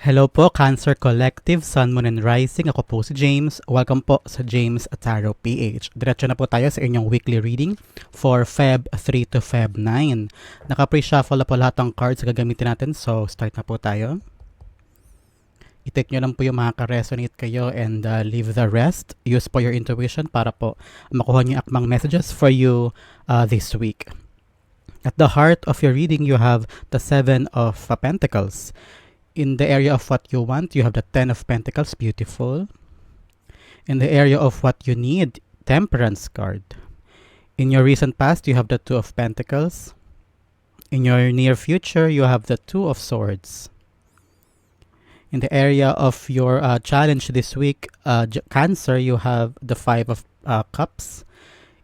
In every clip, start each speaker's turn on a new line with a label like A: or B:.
A: Hello po, Cancer Collective, Sun, Moon, and Rising. Ako po si James. Welcome po sa James Tarot PH. Diretso na po tayo sa inyong weekly reading for Feb 3 to Feb 9. Naka-pre-shuffle na po lahat ng cards na gagamitin natin. So, start na po tayo. I-take nyo lang po yung mga ka-resonate kayo and uh, leave the rest. Use po your intuition para po makuha nyo yung akmang messages for you uh, this week. At the heart of your reading, you have the Seven of Pentacles. In the area of what you want, you have the Ten of Pentacles, beautiful. In the area of what you need, Temperance card. In your recent past, you have the Two of Pentacles. In your near future, you have the Two of Swords. In the area of your uh, challenge this week, uh, Cancer, you have the Five of uh, Cups.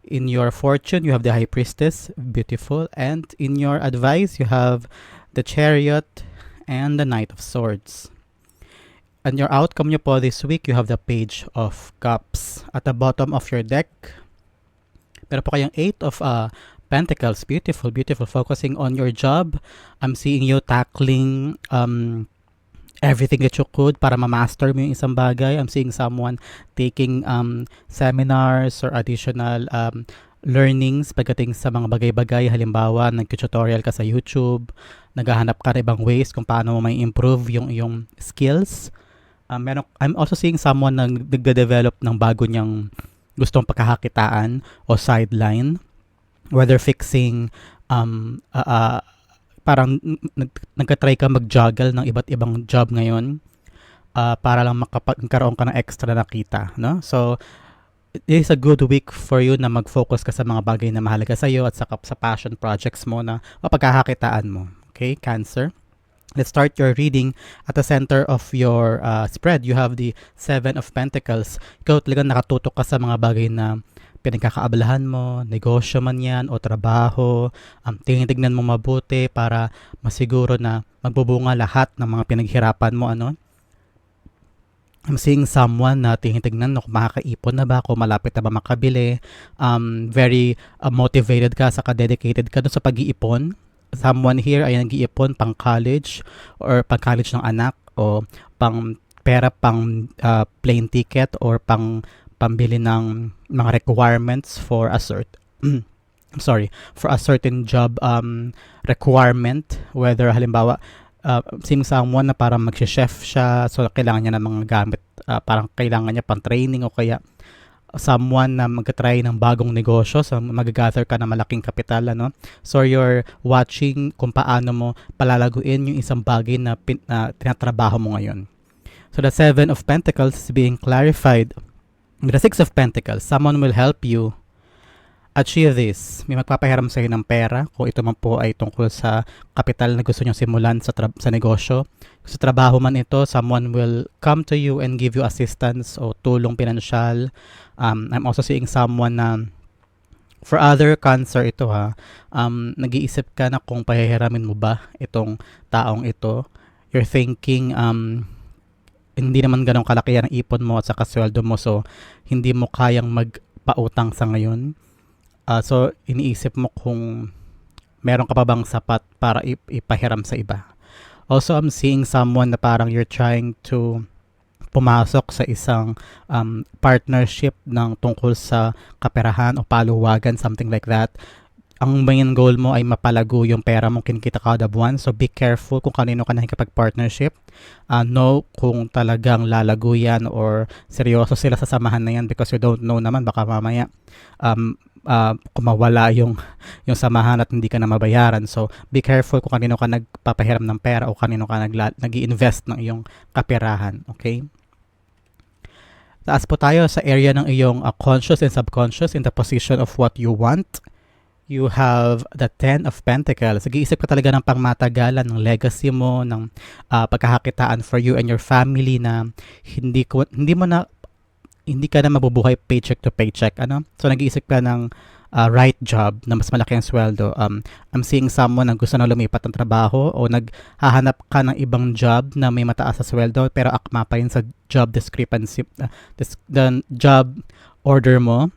A: In your fortune, you have the High Priestess, beautiful. And in your advice, you have the Chariot and the Knight of Swords. And your outcome nyo po this week, you have the Page of Cups. At the bottom of your deck, pero po kayong Eight of uh, Pentacles. Beautiful, beautiful. Focusing on your job. I'm seeing you tackling um, everything that you could para ma-master mo yung isang bagay. I'm seeing someone taking um, seminars or additional um, learnings pagdating sa mga bagay-bagay. Halimbawa, nag-tutorial ka sa YouTube, naghahanap ka ng ibang ways kung paano mo may improve yung yung skills. Um, meron, I'm also seeing someone na nagde-develop ng bago niyang gustong pagkakakitaan o sideline. Whether fixing um, uh, uh, parang nag, nagka-try ka mag-juggle ng iba't ibang job ngayon uh, para lang makapagkaroon ka ng extra na kita, no? So, it is a good week for you na mag-focus ka sa mga bagay na mahalaga sa iyo at sa, sa passion projects mo na mapagkakakitaan mo. Okay, Cancer? Let's start your reading at the center of your uh, spread. You have the Seven of Pentacles. Ikaw talagang nakatutok ka sa mga bagay na pinagkakaabalahan mo, negosyo man yan o trabaho, um, tingnan mo mabuti para masiguro na magbubunga lahat ng mga pinaghirapan mo. Ano? I'm seeing someone na tinitignan no, kung makakaipon na ba, kung malapit na ba makabili. Um, very uh, motivated ka, saka dedicated ka dun sa pag-iipon. Someone here ay nag-iipon pang college or pang college ng anak o pang pera pang uh, plane ticket or pang pambili ng mga requirements for a cert sorry, for a certain job um, requirement, whether halimbawa uh, someone na parang mag-chef siya, so kailangan niya ng mga gamit, uh, parang kailangan niya pang training o kaya someone na mag-try ng bagong negosyo, so mag-gather ka ng malaking kapital, ano? So you're watching kung paano mo palalaguin yung isang bagay na, pin, na tinatrabaho mo ngayon. So the Seven of Pentacles is being clarified. The Six of Pentacles, someone will help you achieve this. May magpapahiram sa iyo ng pera kung ito man po ay tungkol sa kapital na gusto nyo simulan sa, tra- sa negosyo. Sa trabaho man ito, someone will come to you and give you assistance o tulong pinansyal. Um, I'm also seeing someone na for other cancer ito ha, um, nag-iisip ka na kung pahihiramin mo ba itong taong ito. You're thinking, um, hindi naman ganong kalaki ang ipon mo at sa kasweldo mo so hindi mo kayang magpautang sa ngayon Uh, so, iniisip mo kung meron ka pa bang sapat para ip- ipahiram sa iba. Also, I'm seeing someone na parang you're trying to pumasok sa isang um, partnership ng tungkol sa kaperahan o paluwagan, something like that. Ang main goal mo ay mapalago yung pera mong kinikita kada buwan. So, be careful kung kanino ka nakikipag-partnership. Uh, know kung talagang lalago yan or seryoso sila sa samahan na yan because you don't know naman baka mamaya um, uh, kumawala yung yung samahan at hindi ka na mabayaran. So, be careful kung kanino ka nagpapahiram ng pera o kanino ka nagla- nag-invest ng iyong kaperahan. Okay? Taas po tayo sa area ng iyong uh, conscious and subconscious in the position of what you want. You have the Ten of Pentacles. Nag-iisip ka talaga ng pangmatagalan, ng legacy mo, ng uh, pagkakakitaan for you and your family na hindi ko hindi mo na hindi ka na mabubuhay paycheck to paycheck. Ano? So nag-iisip ka ng uh, right job na mas malaki ang sweldo. Um, I'm seeing someone na gusto na lumipat ng trabaho o naghahanap ka ng ibang job na may mataas sa sweldo pero akma pa yun sa job discrepancy, uh, this, the job order mo.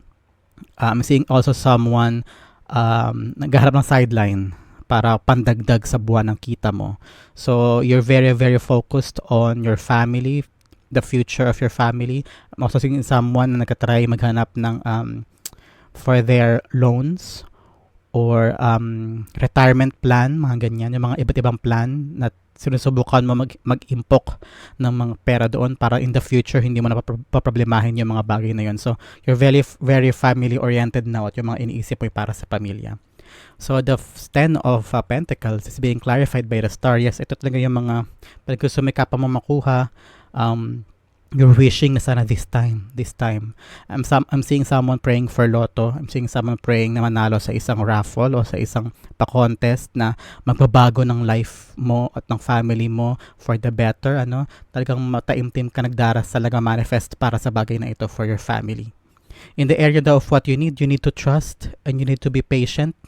A: Uh, I'm seeing also someone um, naghahanap ng sideline para pandagdag sa buwan ng kita mo. So, you're very, very focused on your family, the future of your family. I'm also seeing someone na nagkatry maghanap ng um, for their loans or um, retirement plan, mga ganyan, yung mga iba't ibang plan na sinusubukan mo mag, mag-impok ng mga pera doon para in the future hindi mo na papro- paproblemahin yung mga bagay na yun. So, you're very, very family-oriented now at yung mga iniisip mo para sa pamilya. So, the Ten of uh, Pentacles is being clarified by the star. Yes, ito talaga yung mga pag gusto may kapa mo makuha, um, you're wishing na sana this time, this time. I'm, some, I'm seeing someone praying for lotto. I'm seeing someone praying na manalo sa isang raffle o sa isang pa-contest na magbabago ng life mo at ng family mo for the better. Ano? Talagang mataimtim ka nagdaras talaga manifest para sa bagay na ito for your family. In the area daw of what you need, you need to trust and you need to be patient.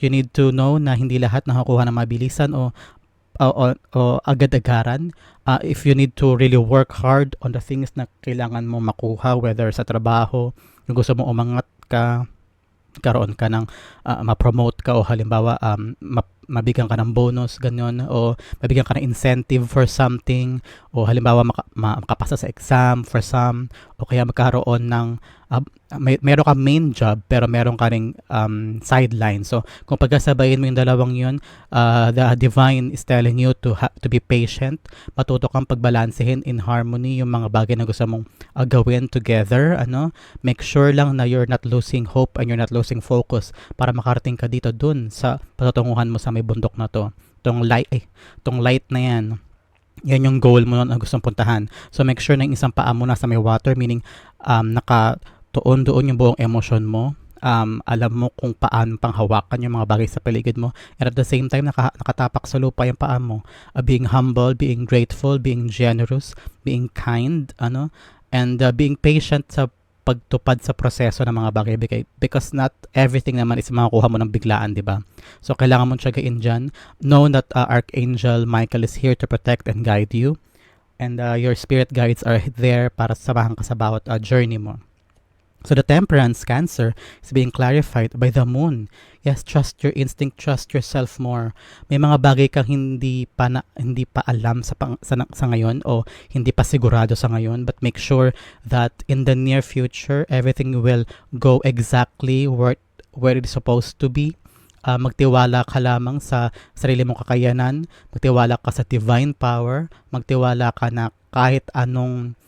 A: You need to know na hindi lahat nakakuha ng mabilisan o o, o, o agad-agaran. Uh, if you need to really work hard on the things na kailangan mo makuha, whether sa trabaho, kung gusto mo umangat ka, karoon ka ng uh, ma-promote ka o halimbawa um, mabigyan ka ng bonus, ganyan, o mabigyan ka ng incentive for something, o halimbawa maka- ma- makapasa sa exam for some, o kaya magkaroon ng, uh, may, meron ka main job, pero meron ka ring um, sideline. So, kung pagkasabayin mo yung dalawang yun, uh, the divine is telling you to ha- to be patient, matuto kang pagbalansehin in harmony yung mga bagay na gusto mong uh, gawin together, ano, make sure lang na you're not losing hope and you're not losing focus para makarating ka dito dun sa patutunguhan mo sa may bundok na to. Tong light, eh, tong light na yan, yan yung goal mo na gustong puntahan. So make sure na yung isang paa mo nasa may water, meaning um, nakatuon doon yung buong emosyon mo. Um, alam mo kung paano pang hawakan yung mga bagay sa paligid mo. And at the same time, naka, nakatapak sa lupa yung paa mo. Uh, being humble, being grateful, being generous, being kind, ano, and uh, being patient sa pagtupad sa proseso ng mga bagay-bagay because not everything naman is makukuha mo ng biglaan, di ba? So, kailangan mo tiyagain dyan. Know that uh, Archangel Michael is here to protect and guide you. And uh, your spirit guides are there para samahan ka sa bawat uh, journey mo. So the temperance cancer is being clarified by the moon. Yes, trust your instinct, trust yourself more. May mga bagay kang hindi pa na, hindi pa alam sa, pang, sa sa ngayon o hindi pa sigurado sa ngayon, but make sure that in the near future everything will go exactly where where it is supposed to be. Uh, magtiwala ka lamang sa sarili mong kakayanan, magtiwala ka sa divine power, magtiwala ka na kahit anong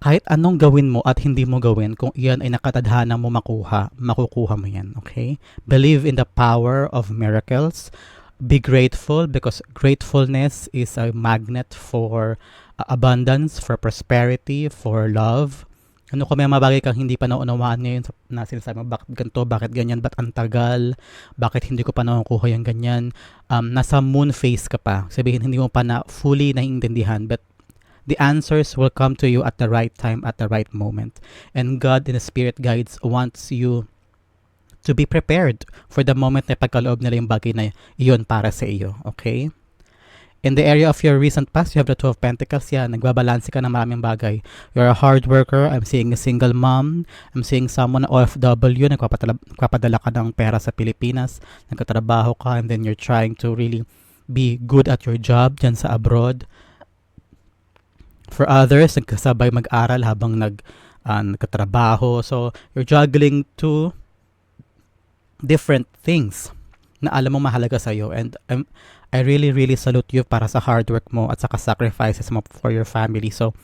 A: kahit anong gawin mo at hindi mo gawin, kung iyan ay nakatadhana mo makuha, makukuha mo yan, okay? Believe in the power of miracles. Be grateful because gratefulness is a magnet for uh, abundance, for prosperity, for love. Ano kung may mga bagay kang hindi pa naunawaan ngayon na sinasabi mo, bakit ganito, bakit ganyan, ba't ang tagal, bakit hindi ko pa nakukuha yung ganyan. Um, nasa moon phase ka pa. Sabihin, hindi mo pa na fully naiintindihan, but the answers will come to you at the right time, at the right moment. And God in the Spirit Guides wants you to be prepared for the moment na pagkaloob nila yung bagay na iyon para sa iyo. Okay? In the area of your recent past, you have the Two of Pentacles. Yan, nagbabalanse ka ng maraming bagay. You're a hard worker. I'm seeing a single mom. I'm seeing someone OFW. Nagpapadala, nagpapadala ka ng pera sa Pilipinas. Nagkatrabaho ka and then you're trying to really be good at your job dyan sa abroad. For others, nagkasabay mag-aral habang nag, uh, nagkatrabaho. So, you're juggling two different things na alam mo mahalaga sa'yo. And um, I really, really salute you para sa hard work mo at sa sacrifices mo for your family. So,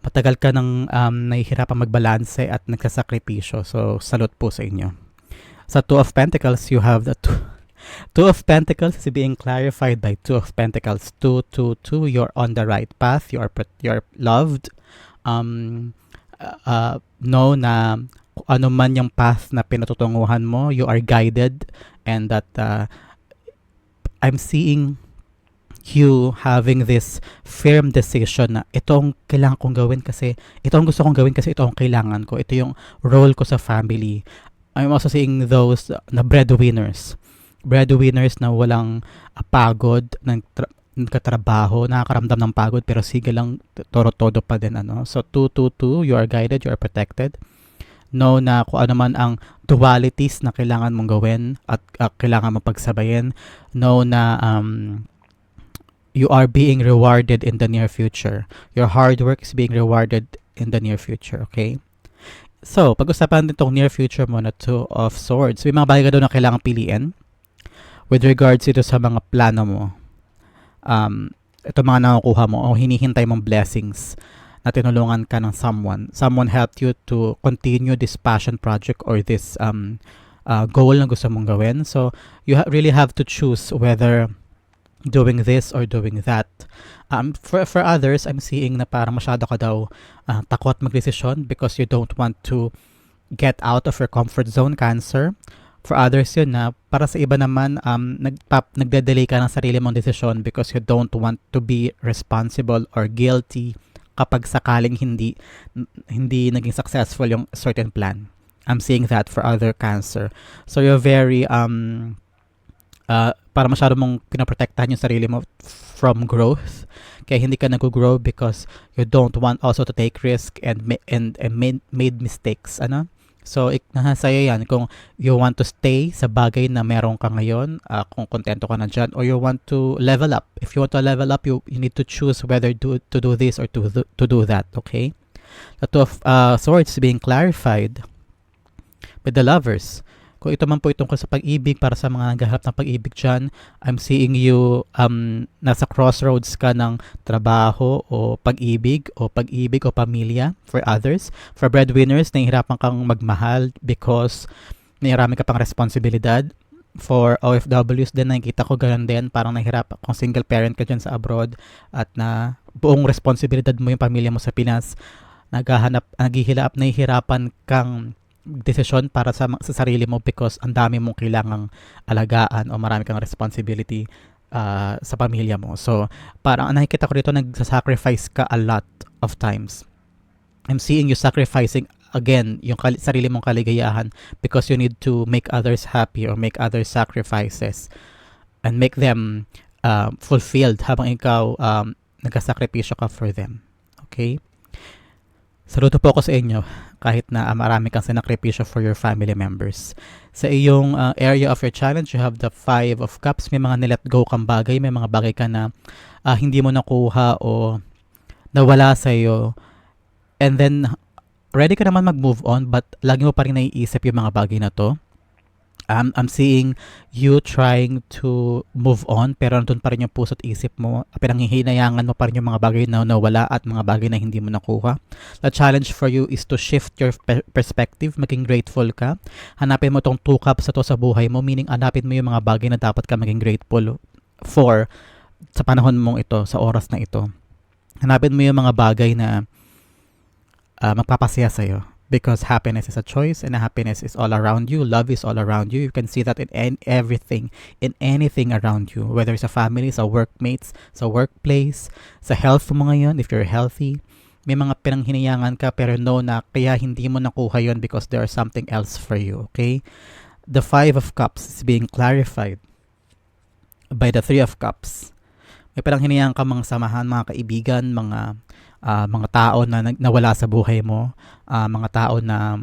A: matagal ka nang um, nahihirapan magbalanse at nagsasakripisyo. So, salute po sa inyo. Sa Two of Pentacles, you have the two, two of Pentacles is being clarified by Two of Pentacles. Two, two, two, you're on the right path. You're, you're loved. Um, uh, know na ano man yung path na pinatutunguhan mo, you are guided and that uh, I'm seeing you having this firm decision na ito ang kailangan kong gawin kasi ito ang gusto kong gawin kasi ito ang kailangan ko. Ito yung role ko sa family. I'm also seeing those uh, na breadwinners. Breadwinners na walang uh, pagod, ng tra- katrabaho, nakakaramdam ng pagod pero sige lang toro-todo pa din ano. So 222, you are guided, you are protected. Know na kung ano man ang dualities na kailangan mong gawin at uh, kailangan mong pagsabayin. Know na um, you are being rewarded in the near future. Your hard work is being rewarded in the near future, okay? So, pag-usapan din itong near future mo na Two of Swords. May mga bagay ka doon na kailangan piliin with regards ito sa mga plano mo. Um, ito mga nakukuha mo o hinihintay mong blessings na tinulungan ka ng someone. Someone helped you to continue this passion project or this um, uh, goal na gusto mong gawin. So, you ha- really have to choose whether doing this or doing that. Um, for, for others, I'm seeing na parang masyado ka daw uh, takot magdesisyon because you don't want to get out of your comfort zone, cancer. For others yun na para sa iba naman um, nagpap, nagde-delay ka ng sarili mong desisyon because you don't want to be responsible or guilty kapag sakaling hindi hindi naging successful yung certain plan. I'm seeing that for other cancer. So you're very um uh, para masyado mong pinaprotektahan yung sarili mo from growth. Kaya hindi ka nag-grow because you don't want also to take risk and and, and made, made mistakes. Ano? So, ik, sa'yo yan kung you want to stay sa bagay na meron ka ngayon, uh, kung kontento ka na dyan, or you want to level up. If you want to level up, you, you need to choose whether do, to do this or to, to do that, okay? The two of uh, swords being clarified with the lovers. Kung ito man po itungkol sa pag-ibig para sa mga naghahanap ng pag-ibig dyan, I'm seeing you um, nasa crossroads ka ng trabaho o pag-ibig o pag-ibig o pamilya for others. For breadwinners, nahihirapan kang magmahal because nahihirapan ka pang responsibilidad. For OFWs din, nakikita ko ganun din, parang nahihirap kung single parent ka dyan sa abroad at na buong responsibilidad mo yung pamilya mo sa Pinas, naghahanap, naghihilap, nahihirapan kang desisyon para sa, sa sarili mo because ang dami mong kailangang alagaan o marami kang responsibility uh, sa pamilya mo. So, parang nakikita ko dito nagsasacrifice ka a lot of times. I'm seeing you sacrificing again yung kal- sarili mong kaligayahan because you need to make others happy or make other sacrifices and make them uh, fulfilled habang ikaw um, nagkasakripisyo ka for them. Okay? Saludo po ako sa inyo kahit na uh, marami kang sinakripisyo for your family members. Sa iyong uh, area of your challenge, you have the Five of Cups. May mga nilet go kang bagay, may mga bagay ka na uh, hindi mo nakuha o nawala sa iyo. And then, ready ka naman mag-move on but lagi mo pa rin naiisip yung mga bagay na to I'm, I'm seeing you trying to move on pero nandun pa rin yung puso at isip mo. Pinanghihinayangan mo pa rin yung mga bagay na nawala at mga bagay na hindi mo nakuha. The challenge for you is to shift your pe- perspective, maging grateful ka. Hanapin mo tong two cups sa to sa buhay mo, meaning hanapin mo yung mga bagay na dapat ka maging grateful for sa panahon mong ito, sa oras na ito. Hanapin mo yung mga bagay na uh, magpapasaya sa'yo because happiness is a choice and happiness is all around you. Love is all around you. You can see that in, in everything in anything around you whether it's a family sa workmates sa workplace sa health mo ngayon if you're healthy. May mga pinanghinayangan ka pero no na kaya hindi mo nakuha yon because there's something else for you okay? The five of cups is being clarified by the three of cups. May pinanghinayangan ka mga samahan mga kaibigan mga uh, mga tao na nawala sa buhay mo, uh, mga tao na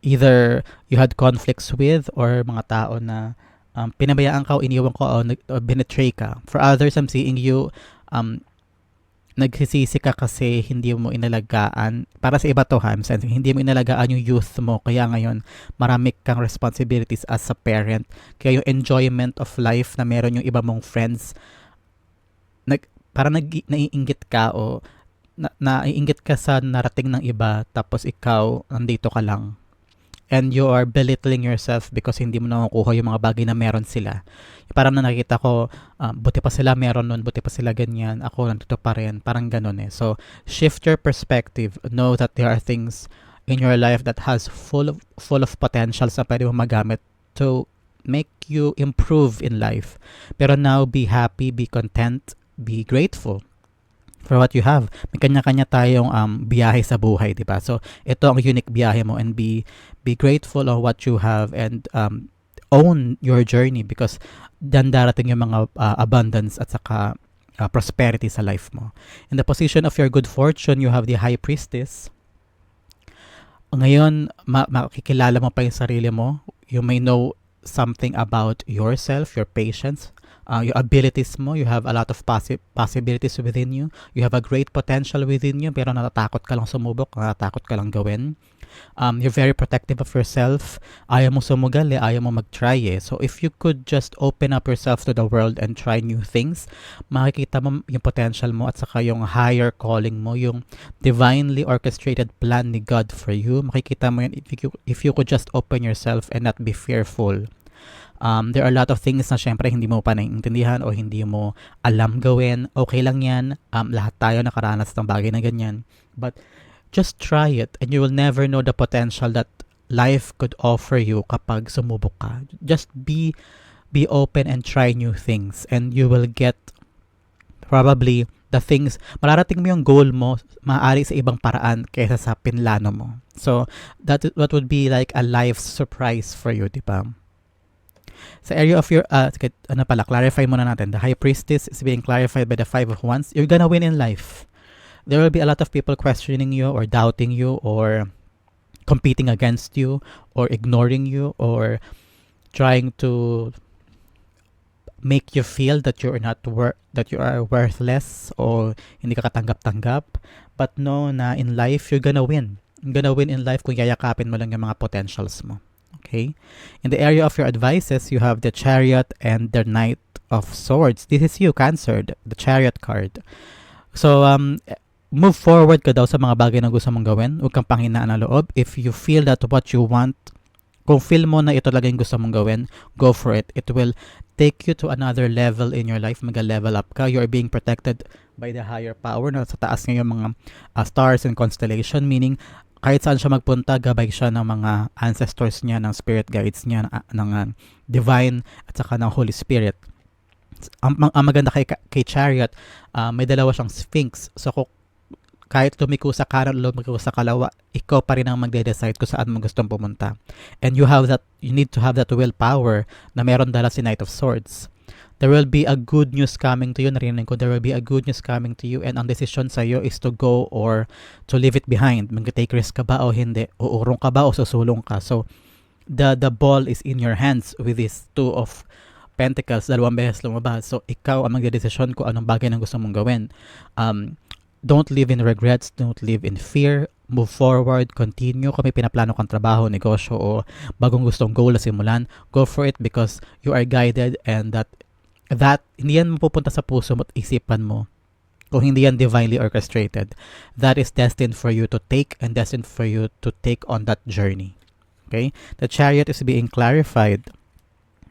A: either you had conflicts with or mga tao na um, pinabayaan ka o iniwan ko o, o binetray ka. For others, I'm seeing you um, nagsisisi ka kasi hindi mo inalagaan. Para sa iba to, ha, I'm sensing, hindi mo inalagaan yung youth mo. Kaya ngayon, marami kang responsibilities as a parent. Kaya yung enjoyment of life na meron yung iba mong friends, nag, para nag, naiinggit ka o na, naiinggit ka sa narating ng iba tapos ikaw nandito ka lang and you are belittling yourself because hindi mo nakukuha yung mga bagay na meron sila. Parang na nakita ko, uh, buti pa sila meron nun, buti pa sila ganyan, ako nandito pa rin, parang ganun eh. So, shift your perspective. Know that there are things in your life that has full of, full of potential sa pwede mo magamit to make you improve in life. Pero now, be happy, be content, be grateful for what you have. May kanya-kanya tayong um, biyahe sa buhay, di ba? So, ito ang unique biyahe mo and be be grateful of what you have and um, own your journey because dan darating yung mga uh, abundance at saka uh, prosperity sa life mo. In the position of your good fortune, you have the high priestess. ngayon ma- makikilala mo pa yung sarili mo. You may know something about yourself, your patience, uh, your abilities mo. You have a lot of possi- possibilities within you. You have a great potential within you pero natatakot ka lang sumubok, natatakot ka lang gawin. Um, you're very protective of yourself. Ayaw mo sumugal eh, ayaw mo mag-try eh. So if you could just open up yourself to the world and try new things, makikita mo yung potential mo at saka yung higher calling mo, yung divinely orchestrated plan ni God for you. Makikita mo yun if you, if you could just open yourself and not be fearful. Um, there are a lot of things na syempre hindi mo pa naiintindihan o hindi mo alam gawin. Okay lang yan. Um, lahat tayo nakaranas ng bagay na ganyan. But just try it and you will never know the potential that life could offer you kapag sumubok ka. Just be be open and try new things and you will get probably the things, mararating mo yung goal mo maaari sa ibang paraan kaysa sa pinlano mo. So, that, that would be like a life surprise for you, di ba? Sa area of your, uh, ano pala, clarify muna natin. The high priestess is being clarified by the five of wands. You're gonna win in life. There will be a lot of people questioning you or doubting you or competing against you or ignoring you or trying to make you feel that you're not wor- that you are worthless or hindi ka katanggap-tanggap but know na in life you're gonna win you're gonna win in life kung yayakapin mo lang yung mga potentials mo okay in the area of your advices you have the chariot and the knight of swords this is you cancer the chariot card so um move forward ka daw sa mga bagay na gusto mong gawin huwag kang panghinaan ng loob if you feel that what you want kung feel mo na ito talaga yung gusto mong gawin, go for it. It will take you to another level in your life. Mag-level up ka. You are being protected by the higher power. Na sa taas ngayon mga uh, stars and constellation. Meaning, kahit saan siya magpunta, gabay siya ng mga ancestors niya, ng spirit guides niya, ng, ng uh, divine at saka ng Holy Spirit. Ang, ang, maganda kay, kay Chariot, uh, may dalawa siyang sphinx. So, kung kahit lumiko sa kanan lumiko sa kalawa, ikaw pa rin ang magde-decide kung saan mo gustong pumunta. And you have that, you need to have that willpower na meron dala si Knight of Swords. There will be a good news coming to you. Narinig ko, there will be a good news coming to you and ang decision sa iyo is to go or to leave it behind. Mag-take risk ka ba o hindi? Uurong ka ba o susulong ka? So, the the ball is in your hands with these two of Pentacles, dalawang beses lumabas. So, ikaw ang magdedesisyon kung anong bagay na gusto mong gawin. Um, don't live in regrets, don't live in fear, move forward, continue. Kung may pinaplano kang trabaho, negosyo, o bagong gustong goal na simulan, go for it because you are guided and that that hindi yan mapupunta sa puso mo at isipan mo kung hindi yan divinely orchestrated. That is destined for you to take and destined for you to take on that journey. Okay? The chariot is being clarified.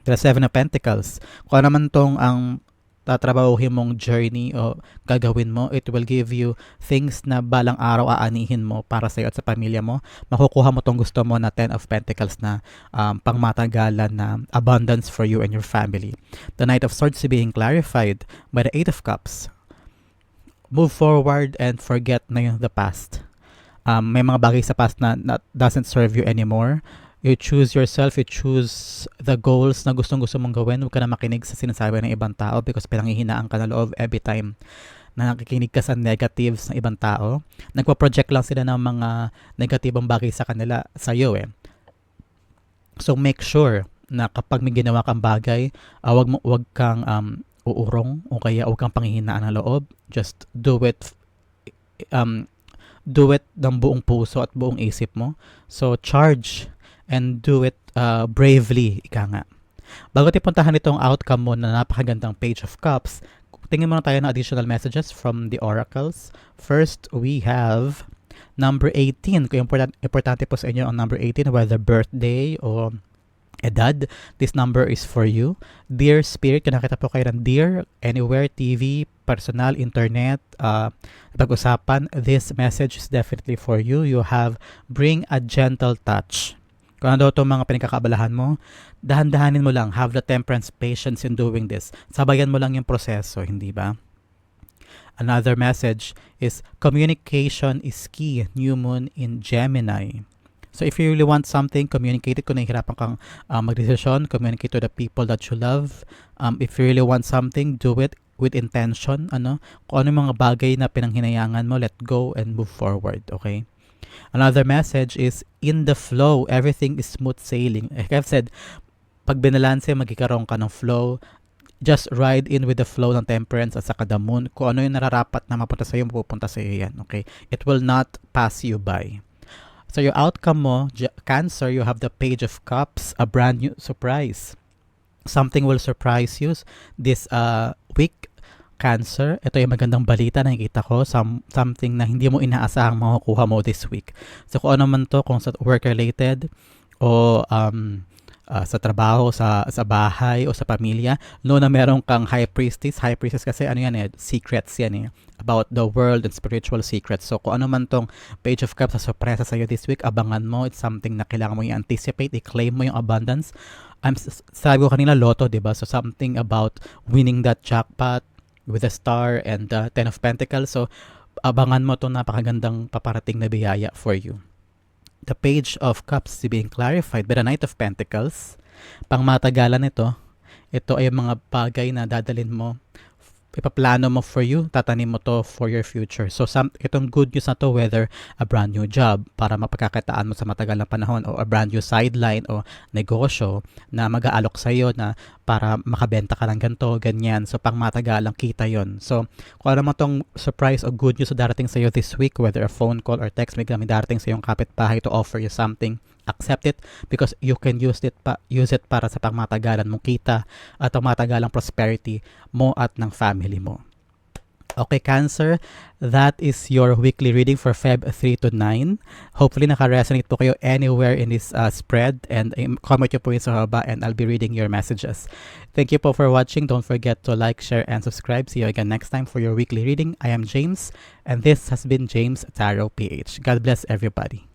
A: The Seven of Pentacles. Kung ano naman tong ang tatrabahuhin mong journey o gagawin mo, it will give you things na balang araw aanihin mo para sa iyo at sa pamilya mo. Makukuha mo tong gusto mo na 10 of Pentacles na um, pangmatagalan na abundance for you and your family. The Knight of Swords being clarified by the Eight of Cups. Move forward and forget na yung the past. Um, may mga bagay sa past na, na doesn't serve you anymore you choose yourself, you choose the goals na gustong gusto mong gawin. Huwag ka na makinig sa sinasabi ng ibang tao because pinanghihinaan ka na loob every time na nakikinig ka sa negatives ng ibang tao. Nagpa-project lang sila ng mga negatibong bagay sa kanila, sa iyo eh. So make sure na kapag may ginawa kang bagay, uh, wag, mo, wag kang um, uurong o kaya wag kang panghihinaan ng loob. Just do it um, do it ng buong puso at buong isip mo. So charge and do it uh, bravely, ika nga. Bago tayo puntahan itong outcome mo na napakagandang page of cups, tingin muna tayo ng additional messages from the oracles. First, we have number 18. Kung important, importante po sa inyo ang number 18, whether birthday o edad, this number is for you. Dear Spirit, kung nakita po kayo ng Dear, anywhere, TV, personal, internet, uh, pag-usapan, this message is definitely for you. You have bring a gentle touch kung ano itong mga pinagkakabalahan mo, dahan-dahanin mo lang. Have the temperance patience in doing this. Sabayan mo lang yung proseso, hindi ba? Another message is communication is key. New moon in Gemini. So if you really want something, communicate it. Kung nahihirapan kang uh, magdesisyon, communicate to the people that you love. Um, if you really want something, do it with intention. Ano? Kung ano mga bagay na pinanghinayangan mo, let go and move forward. Okay? Another message is in the flow, everything is smooth sailing. Like I've said, pag binalanse, magkikaroon ka ng flow. Just ride in with the flow ng temperance at saka the moon. Kung ano yung nararapat na mapunta sa'yo, mapupunta sa'yo yan. Okay? It will not pass you by. So your outcome mo, Cancer, you have the Page of Cups, a brand new surprise. Something will surprise you this uh, week. Cancer, ito yung magandang balita na nakikita ko, some, something na hindi mo inaasahang makukuha mo this week. So kung ano man to, kung sa work-related o um, uh, sa trabaho, sa sa bahay o sa pamilya, no na meron kang high priestess. High priestess kasi ano yan eh, secrets yan eh, about the world and spiritual secrets. So kung ano man tong page of cups sa sorpresa sa'yo this week, abangan mo. It's something na kailangan mo i-anticipate, i-claim mo yung abundance. I'm, sabi ko kanina, loto, di ba? So something about winning that jackpot with a star and uh, ten of pentacles. So abangan mo to napakagandang paparating na biyaya for you the page of cups is being clarified by the knight of pentacles. Pangmatagalan ito, ito ay mga bagay na dadalin mo ipaplano mo for you, tatanim mo to for your future. So, some, itong good news na to, whether a brand new job para mapagkakitaan mo sa matagal na panahon o a brand new sideline o negosyo na mag-aalok sa iyo na para makabenta ka ng ganito, ganyan. So, pang matagalang kita yon So, kung ano mo tong surprise o good news na darating sa iyo this week, whether a phone call or text, may darating sa iyong kapitbahay to offer you something, accept it because you can use it pa use it para sa pangmatagalan mong kita at ang matagalang prosperity mo at ng family mo. Okay, Cancer, that is your weekly reading for Feb 3 to 9. Hopefully, naka-resonate po kayo anywhere in this uh, spread and um, comment nyo po yun sa and I'll be reading your messages. Thank you po for watching. Don't forget to like, share, and subscribe. See you again next time for your weekly reading. I am James and this has been James Tarot PH. God bless everybody.